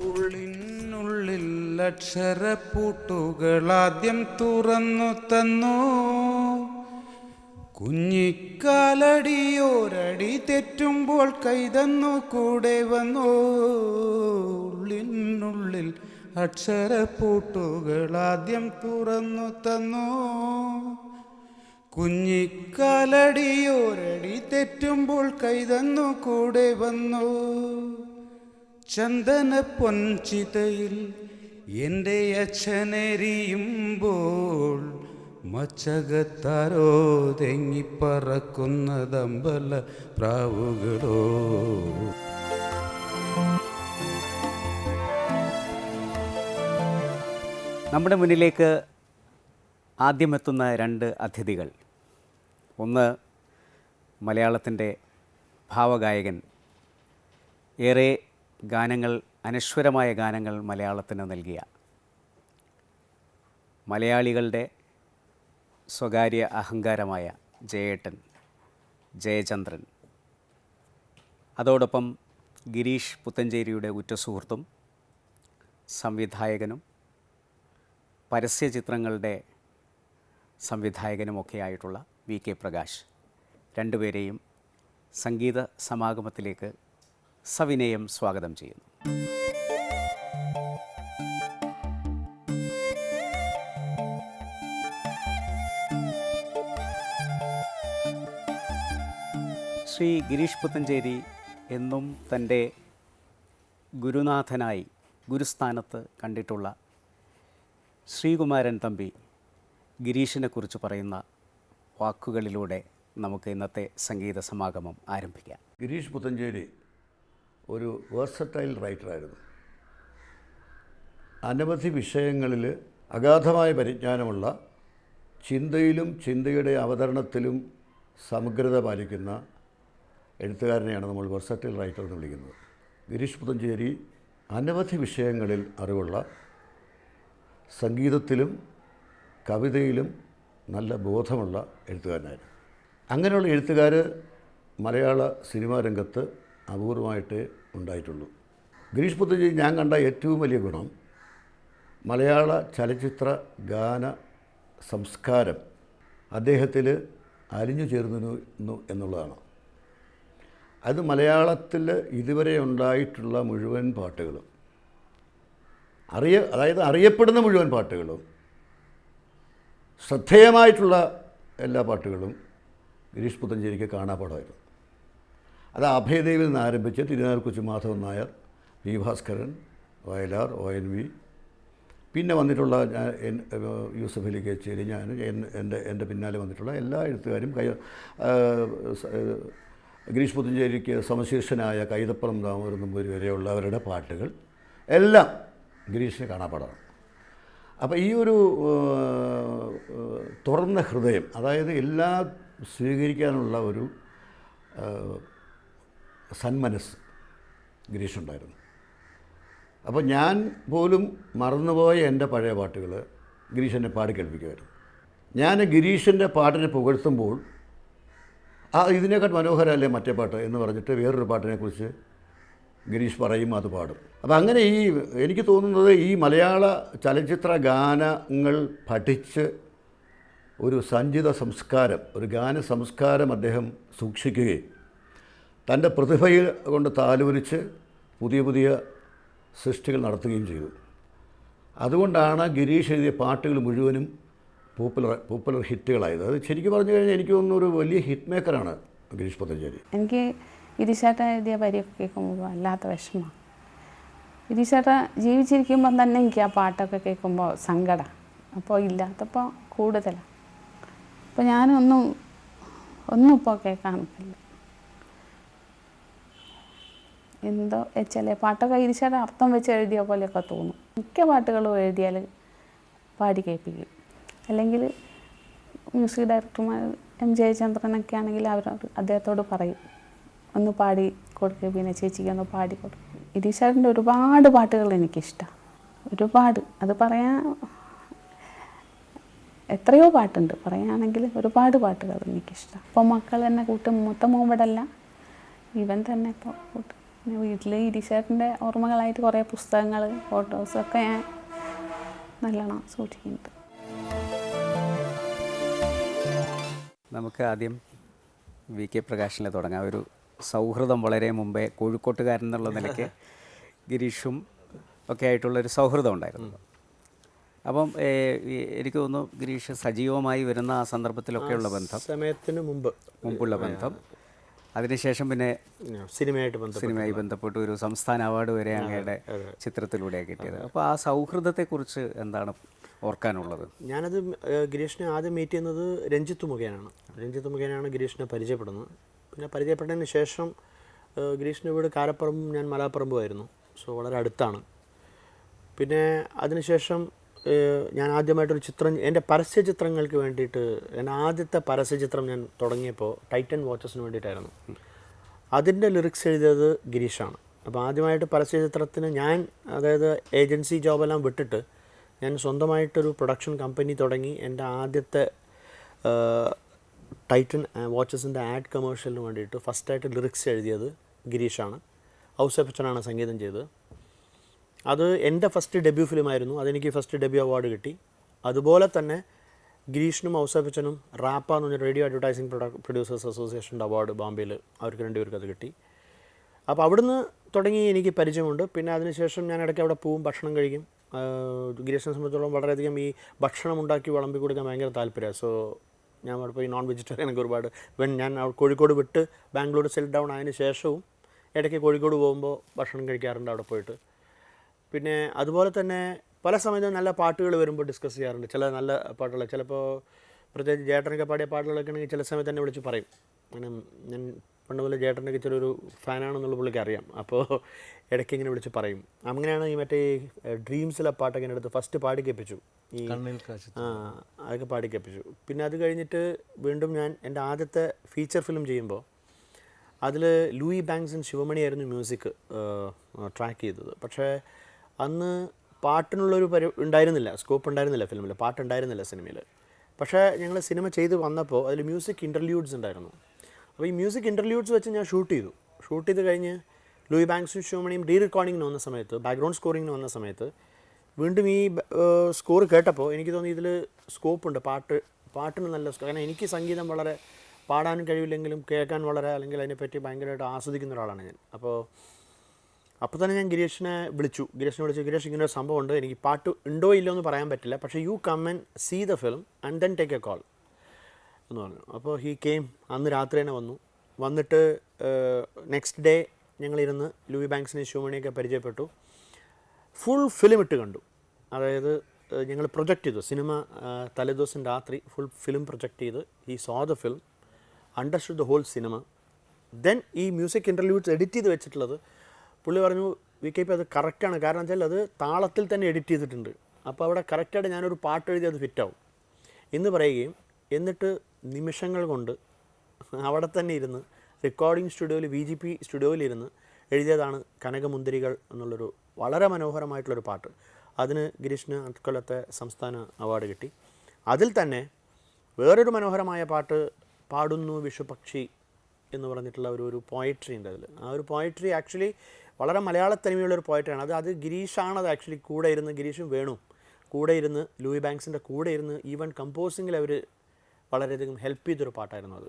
ഉള്ളിനുള്ളിൽ അക്ഷരപ്പൂട്ടുകളാദ്യം തുറന്നു തന്നു. കുഞ്ഞിക്കാലടിയോരടി തെറ്റുമ്പോൾ കൈതന്നു കൂടെ വന്നു. ഉള്ളിനുള്ളിൽ അക്ഷരപ്പൂട്ടുകളാദ്യം തുറന്നു തന്നു. കുഞ്ഞിക്കാലടിയോരടി തെറ്റുമ്പോൾ കൈതന്നു കൂടെ വന്നു. ചന്ദന പൊൻചിതയിൽ എന്റെ അച്ഛനെരിയുമ്പോൾ മച്ചകത്താരോ തെങ്ങിപ്പറക്കുന്നതമ്പല പ്രാവുകളോ? നമ്മുടെ മുന്നിലേക്ക് ആദ്യമെത്തുന്ന രണ്ട് അതിഥികൾ. ഒന്ന് മലയാളത്തിന്റെ ഭാവഗായകൻ ഏറെ ഗാനങ്ങൾ അനശ്വരമായ ഗാനങ്ങൾ മലയാളത്തിന് നൽകിയ. മലയാളികളുടെ സ്വകാര്യ അഹങ്കാരമായ ജയേട്ടൻ ജയചന്ദ്രൻ. അതോടൊപ്പം ഗിരീഷ് പുത്തഞ്ചേരിയുടെ ഉറ്റ സുഹൃത്തും സംവിധായകനും പരസ്യചിത്രങ്ങളുടെ സംവിധായകനുമൊക്കെയായിട്ടുള്ള വി കെ പ്രകാശ്. രണ്ടുപേരെയും സംഗീത സമാഗമത്തിലേക്ക് സവിനയം സ്വാഗതം ചെയ്യുന്നു. ശ്രീ ഗിരീഷ് പുത്തഞ്ചേരി എന്നും തന്റെ ഗുരുനാഥനായി ഗുരുസ്ഥാനത്ത് കണ്ടിട്ടുള്ള ശ്രീകുമാരൻ തമ്പി ഗിരീഷിനെ കുറിച്ച് പറയുന്ന വാക്കുകളിലൂടെ നമുക്ക് ഇന്നത്തെ സംഗീത സമാഗമം ആരംഭിക്കാം. ഗിരീഷ് പുത്തഞ്ചേരി ഒരു വേഴ്സറ്റൈൽ റൈറ്ററായിരുന്നു അനവധി വിഷയങ്ങളിൽ അഗാധമായ പരിജ്ഞാനമുള്ള ചിന്തയിലും ചിന്തയുടെ അവതരണത്തിലും സമഗ്രത പാലിക്കുന്ന എഴുത്തുകാരനെയാണ് നമ്മൾ വെർസറ്റൈൽ റൈറ്റർ എന്ന് വിളിക്കുന്നത്. ഗിരീഷ് പുതഞ്ചേരി അനവധി വിഷയങ്ങളിൽ അറിവുള്ള സംഗീതത്തിലും കവിതയിലും നല്ല ബോധമുള്ള എഴുത്തുകാരനായിരുന്നു. അങ്ങനെയുള്ള എഴുത്തുകാർ മലയാള സിനിമാ രംഗത്ത് അപൂർവമായിട്ടേ ഉണ്ടായിട്ടുള്ളൂ. ഗിരീഷ് പുത്തജി ഞാൻ കണ്ട ഏറ്റവും വലിയ ഗുണം മലയാള ചലച്ചിത്ര ഗാന സംസ്കാരം അദ്ദേഹത്തിൽ അലിഞ്ഞു ചേർന്നിരുന്നു എന്നുള്ളതാണ്. അത് മലയാളത്തിൽ ഇതുവരെ ഉണ്ടായിട്ടുള്ള മുഴുവൻ പാട്ടുകളും അറിയ അതായത് അറിയപ്പെടുന്ന മുഴുവൻ പാട്ടുകളും ശ്രദ്ധേയമായിട്ടുള്ള എല്ലാ പാട്ടുകളും ഗിരീഷ് പുത്തഞ്ചേരിക്ക് കാണാപ്പാടമായിരുന്നു അത് അഭയദേവിൽ നിന്ന് ആരംഭിച്ച് തിരുനാർ Kochu Madhavan Nair V Bhaskaran Vayalar O N V. പിന്നെ വന്നിട്ടുള്ള യൂസഫ് അലി കേച്ചേരി ഞാൻ എന്റെ എന്റെ പിന്നാലെ വന്നിട്ടുള്ള എല്ലാ എഴുത്തുകാരും കൈ ഗിരീഷ് പുത്തഞ്ചേരിക്ക് സമശീർഷനായ കൈതപ്പുറം ദാമോദരൻ നമ്പൂരി വരെയുള്ളവരുടെ പാട്ടുകൾ എല്ലാം ഗിരീഷിന് കാണാപ്പാടാണ്. അപ്പോൾ ഈ ഒരു തുറന്ന ഹൃദയം അതായത് എല്ലാ സ്വീകരിക്കാനുള്ള ഒരു സന്മനസ് ഗിരീഷുണ്ടായിരുന്നു. അപ്പോൾ ഞാൻ പോലും മറന്നുപോയ എന്റെ പഴയ പാട്ടുകൾ ഗിരീഷ് എന്നെ പാടി കേൾപ്പിക്കുമായിരുന്നു. ഞാൻ ഗിരീഷിന്റെ പാട്ടിനെ പുകഴ്ത്തുമ്പോൾ ആ ഇതിനേക്കാൾ മനോഹരമല്ലേ മറ്റേ പാട്ട് എന്ന് പറഞ്ഞിട്ട് വേറൊരു പാട്ടിനെക്കുറിച്ച് ഗിരീഷ് പറയും അത് പാടും. അപ്പോൾ അങ്ങനെ ഈ എനിക്ക് തോന്നുന്നത് ഈ മലയാള ചലച്ചിത്ര ഗാനങ്ങൾ പഠിച്ച് ഒരു സഞ്ചിത സംസ്കാരം ഒരു ഗാന സംസ്കാരം അദ്ദേഹം സൂക്ഷിക്കുകയും തന്റെ പ്രതിഭയിൽ കൊണ്ട് താലോലിച്ച് പുതിയ പുതിയ സൃഷ്ടികൾ നടത്തുകയും ചെയ്തു. അതുകൊണ്ടാണ് ഗിരീഷ് എഴുതിയ പാട്ടുകൾ മുഴുവനും പോപ്പുലർ പോപ്പുലർ ഹിറ്റുകളായത്. അത് ശരിക്കും പറഞ്ഞു കഴിഞ്ഞാൽ എനിക്ക് തോന്നുന്ന ഒരു വലിയ ഹിറ്റ് മേക്കറാണ് ഗിരീഷ് പത്തഞ്ചേരി എനിക്ക് ഗിരീഷേട്ട എഴുതിയ വരിയൊക്കെ കേൾക്കുമ്പോൾ വല്ലാത്ത വിഷമമാണ് ഗിരീഷേട്ട ജീവിച്ചിരിക്കുമ്പോൾ തന്നെ എനിക്ക് ആ പാട്ടൊക്കെ കേൾക്കുമ്പോൾ സങ്കടം. അപ്പോൾ ഇല്ലാത്തപ്പോൾ കൂടുതലാണ് അപ്പോൾ ഞാനൊന്നും ഒന്നും ഇപ്പോൾ കേൾക്കാൻ നിൽക്കില്ല എന്തോ ചില പാട്ടൊക്കെ ഇരിച്ചാൽ അർത്ഥം വെച്ച് എഴുതിയ പോലെയൊക്കെ തോന്നും. മിക്ക പാട്ടുകളും എഴുതിയാൽ പാടി കേൾപ്പിക്കും. അല്ലെങ്കിൽ മ്യൂസിക് ഡയറക്ടർമാർ എം ജയചന്ദ്രനൊക്കെ ആണെങ്കിൽ അവരോട് അദ്ദേഹത്തോട് പറയും ഒന്ന് പാടി കൊടുക്കുക പിന്നെ ചേച്ചിക്ക് ഒന്ന് പാടി കൊടുക്കുക ഇരീശാറിന്റെ ഒരുപാട് പാട്ടുകൾ എനിക്കിഷ്ടമാണ് ഒരുപാട്. അത് പറയാൻ എത്രയോ പാട്ടുണ്ട്. പറയുകയാണെങ്കിൽ ഒരുപാട് പാട്ടുകൾ എനിക്കിഷ്ടമാണ് ഇപ്പോൾ മക്കൾ തന്നെ കൂട്ടും മൂത്ത മൂവടല്ല ഇവൻ തന്നെ ഇപ്പോൾ കൂട്ടും. പിന്നെ വീട്ടിൽ ഇരിശേട്ടന്റെ ഓർമ്മകളായിട്ട് കുറേ പുസ്തകങ്ങൾ ഫോട്ടോസൊക്കെ ഞാൻ നല്ലോണം സൂക്ഷിക്കുന്നുണ്ട്. നമുക്ക് ആദ്യം വി കെ പ്രകാശിനെ തുടങ്ങാം. ഒരു സൗഹൃദം വളരെ മുമ്പേ കോഴിക്കോട്ടുകാരൻ എന്നുള്ള നിലയ്ക്ക് ഗിരീഷും ഒക്കെ ആയിട്ടുള്ളൊരു സൗഹൃദം ഉണ്ടായിരുന്നു. അപ്പം എനിക്ക് തോന്നുന്നു ഗിരീഷ് സജീവമായി വരുന്ന ആ സന്ദർഭത്തിലൊക്കെയുള്ള ബന്ധം. സമയത്തിന് മുമ്പ്. മുമ്പുള്ള ബന്ധം. അതിനുശേഷം പിന്നെ സിനിമയായിട്ട് സിനിമയായി ബന്ധപ്പെട്ട് ഒരു സംസ്ഥാന അവാർഡ് വരെ അങ്ങയുടെ ചിത്രത്തിലൂടെ കിട്ടിയത്. അപ്പോൾ ആ സൗഹൃദത്തെക്കുറിച്ച് എന്താണ് ഓർക്കാനുള്ളത്? ഞാനത് ഗിരീഷിനെ ആദ്യം മീറ്റ് ചെയ്യുന്നത് രഞ്ജിത്ത് മുഖേനയാണ്. രഞ്ജിത്ത് മുഖേനയാണ് ഗിരീഷിനെ പരിചയപ്പെടുന്നത്. പിന്നെ പരിചയപ്പെട്ടതിന് ശേഷം ഗിരീഷിന്റെ വീട് കാരപ്പറമ്പും ഞാൻ മലാപ്പറമ്പുമായിരുന്നു സോ വളരെ അടുത്താണ്. പിന്നെ അതിനുശേഷം ഞാൻ ആദ്യമായിട്ടൊരു ചിത്രം എന്റെ പരസ്യ ചിത്രങ്ങൾക്ക് വേണ്ടിയിട്ട് എന്റെ ആദ്യത്തെ പരസ്യ ചിത്രം ഞാൻ തുടങ്ങിയപ്പോൾ ടൈറ്റൻ വാച്ചസിന് വേണ്ടിയിട്ടായിരുന്നു. അതിന്റെ ലിറിക്സ് എഴുതിയത് ഗിരീഷാണ്. അപ്പോൾ ആദ്യമായിട്ട് പരസ്യ ചിത്രത്തിന് ഞാൻ അതായത് ഏജൻസി ജോബെല്ലാം വിട്ടിട്ട് ഞാൻ സ്വന്തമായിട്ടൊരു പ്രൊഡക്ഷൻ കമ്പനി തുടങ്ങി. എന്റെ ആദ്യത്തെ ടൈറ്റൻ വാച്ചസിന്റെ ആഡ് കമേഴ്ഷ്യലിന് വേണ്ടിയിട്ട് ഫസ്റ്റായിട്ട് ലിറിക്സ് എഴുതിയത് ഗിരീഷാണ്. ഔസഫച്ചനാണ് സംഗീതം ചെയ്തത്. അത് എന്റെ ഫസ്റ്റ് ഡെബ്യൂ ഫിലിമായിരുന്നു. അതെനിക്ക് ഫസ്റ്റ് ഡെബ്യൂ അവാർഡ് കിട്ടി. അതുപോലെ തന്നെ ഗിരീഷിനും ഔസഫച്ചനും റാപ്പ എന്ന് പറഞ്ഞ റേഡിയോ അഡ്വർടൈസിംഗ് പ്രൊഡ്യൂസേഴ്സ് അസോസിയേഷന്റെ അവാർഡ് ബോംബെയിൽ അവർക്ക് രണ്ടുപേർക്ക് അത് കിട്ടി. അപ്പോൾ അവിടുന്ന് തുടങ്ങി എനിക്ക് പരിചയമുണ്ട്. പിന്നെ അതിനുശേഷം ഞാൻ ഇടയ്ക്ക് അവിടെ പോവും ഭക്ഷണം കഴിക്കും. ഗിരീഷിനെ സംബന്ധിച്ചിടത്തോളം വളരെയധികം ഈ ഭക്ഷണം ഉണ്ടാക്കി വിളമ്പി കൊടുക്കാൻ ഭയങ്കര താല്പര്യമാണ്. സോ ഞാൻ അവിടെ പോയി നോൺ വെജിറ്റേറിയൻ ഒക്കെ ഒരുപാട് വെൻ ഞാൻ കോഴിക്കോട് വിട്ട് ബാംഗ്ലൂർ സെറ്റ് ഡൗൺ ആയതിനു ശേഷവും ഇടയ്ക്ക് കോഴിക്കോട് പോകുമ്പോൾ ഭക്ഷണം കഴിക്കാറുണ്ട് അവിടെ പോയിട്ട്. പിന്നെ അതുപോലെ തന്നെ പല സമയത്തും നല്ല പാട്ടുകൾ വരുമ്പോൾ ഡിസ്കസ് ചെയ്യാറുണ്ട്. ചില നല്ല പാട്ടുകൾ ചിലപ്പോൾ പ്രത്യേകിച്ച് ജേട്ടനൊക്കെ പാടിയ പാട്ടുകളൊക്കെ ആണെങ്കിൽ ചില സമയത്ത് തന്നെ വിളിച്ച് പറയും. അങ്ങനെ ഞാൻ പണ്ട് മുതൽ ജേട്ടനൊക്കെ ചെറിയൊരു ഫാനാണെന്നുള്ള പുള്ളിക്ക് അറിയാം. അപ്പോൾ ഇടയ്ക്ക് ഇങ്ങനെ വിളിച്ച് പറയും. അങ്ങനെയാണ് ഈ മറ്റേ ഡ്രീംസിലെ പാട്ടൊക്കെ എന്റെ അടുത്ത് ഫസ്റ്റ് പാടി കേൾപ്പിച്ചു. ഈ ആ അതൊക്കെ പാടി കേൾപ്പിച്ചു. പിന്നെ അത് കഴിഞ്ഞിട്ട് വീണ്ടും ഞാൻ എന്റെ ആദ്യത്തെ ഫീച്ചർ ഫിലിം ചെയ്യുമ്പോൾ അതിൽ ലൂയി ബാങ്ക്സ് ശിവമണിയായിരുന്നു മ്യൂസിക് ട്രാക്ക് ചെയ്തത്. പക്ഷേ അന്ന് പാട്ടിനുള്ളൊരു പരി ഉണ്ടായിരുന്നില്ല സ്കോപ്പ് ഉണ്ടായിരുന്നില്ല ഫിലിമിൽ പാട്ടുണ്ടായിരുന്നില്ല സിനിമയിൽ പക്ഷേ ഞങ്ങൾ സിനിമ ചെയ്ത് വന്നപ്പോൾ അതിൽ മ്യൂസിക് ഇന്റർലൂഡ്സ് ഉണ്ടായിരുന്നു. അപ്പോൾ ഈ മ്യൂസിക് ഇന്റർലൂഡ്സ് വെച്ച് ഞാൻ ഷൂട്ട് ചെയ്തു. ഷൂട്ട് ചെയ്ത് കഴിഞ്ഞ് ലൂയി ബാങ്ക്സും ഷോമണിയും ഡീ റെക്കോർഡിങ്ങിന് വന്ന സമയത്ത് ബാക്ക്ഗ്രൗണ്ട് സ്കോറിങ്ങിന് വന്ന സമയത്ത് വീണ്ടും ഈ സ്കോർ കേട്ടപ്പോൾ എനിക്ക് തോന്നി ഇതിൽ സ്കോപ്പുണ്ട് പാട്ട് പാട്ടിന് നല്ല കാരണം എനിക്ക് സംഗീതം വളരെ പാടാനും കഴിവില്ലെങ്കിലും കേൾക്കാൻ വളരെ അല്ലെങ്കിൽ അതിനെപ്പറ്റി ഭയങ്കരമായിട്ട് ആസ്വദിക്കുന്ന ഒരാളാണ് ഞാൻ. അപ്പോൾ അപ്പോൾ തന്നെ ഞാൻ ഗിരീഷിനെ വിളിച്ചു. ഗിരീഷിനെ വിളിച്ചു. ഗിരീഷ് ഇങ്ങനെ ഒരു സംഭവം ഉണ്ട് എനിക്ക് പാട്ട് ഉണ്ടോ ഇല്ലോ എന്ന് പറയാൻ പറ്റില്ല. പക്ഷേ you come and see the film and then take a call എന്ന് പറഞ്ഞു. അപ്പോൾ ഹീ കെയിം അന്ന് രാത്രി തന്നെ വന്നു. വന്നിട്ട് നെക്സ്റ്റ് ഡേ ഞങ്ങളിരുന്ന് ലൂയി ബാങ്ക്സിനെ ശിവമണിയൊക്കെ പരിചയപ്പെട്ടു. ഫുൾ ഫിലിം ഇട്ട് കണ്ടു. അതായത് ഞങ്ങൾ പ്രൊജക്റ്റ് ചെയ്തു. സിനിമ തലേദിവസം രാത്രി ഫുൾ ഫിലിം പ്രൊജക്റ്റ് ചെയ്ത് ഈ so the film understood the whole cinema then ഈ മ്യൂസിക് ഇന്റർവ്യൂസ് എഡിറ്റ് ചെയ്ത് വെച്ചിട്ടുള്ളത് പുള്ളി പറഞ്ഞു വി കെ പി അത് കറക്റ്റാണ് കാരണം വെച്ചാൽ അത് താളത്തിൽ തന്നെ എഡിറ്റ് ചെയ്തിട്ടുണ്ട്. അപ്പോൾ അവിടെ കറക്റ്റായിട്ട് ഞാനൊരു പാട്ട് എഴുതി അത് ഫിറ്റാവും എന്ന് പറയുകയും എന്നിട്ട് നിമിഷങ്ങൾ കൊണ്ട് അവിടെ തന്നെ ഇരുന്ന് റെക്കോർഡിംഗ് സ്റ്റുഡിയോയിൽ വി ജി പി സ്റ്റുഡിയോയിലിരുന്ന് എഴുതിയതാണ് കനകമുന്തിരികൾ എന്നുള്ളൊരു വളരെ മനോഹരമായിട്ടുള്ളൊരു പാട്ട്. അതിന് ഗിരീഷിന് അക്കൊല്ലത്തെ സംസ്ഥാന അവാർഡ് കിട്ടി. അതിൽ തന്നെ വേറൊരു മനോഹരമായ പാട്ട് പാടുന്നു വിഷുപക്ഷി എന്ന് പറഞ്ഞിട്ടുള്ള ഒരു ഒരു പോയട്രി ഉണ്ട് അതിൽ ആ ഒരു പോയട്രി ആക്ച്വലി വളരെ മലയാള തനിമയുള്ള ഒരു പോയട്രിയാണ് അത് അത് ഗിരീഷാണ് അത് ആക്ച്വലി കൂടെ ഇരുന്ന് ഗിരീഷും വേണു കൂടെ ഇരുന്ന് ലൂയി ബാങ്ക്സിന്റെ കൂടെ ഇരുന്ന് ഈവൻ കമ്പോസിങ്ങിൽ അവർ വളരെയധികം ഹെൽപ്പ് ചെയ്തൊരു പാട്ടായിരുന്നു അത്.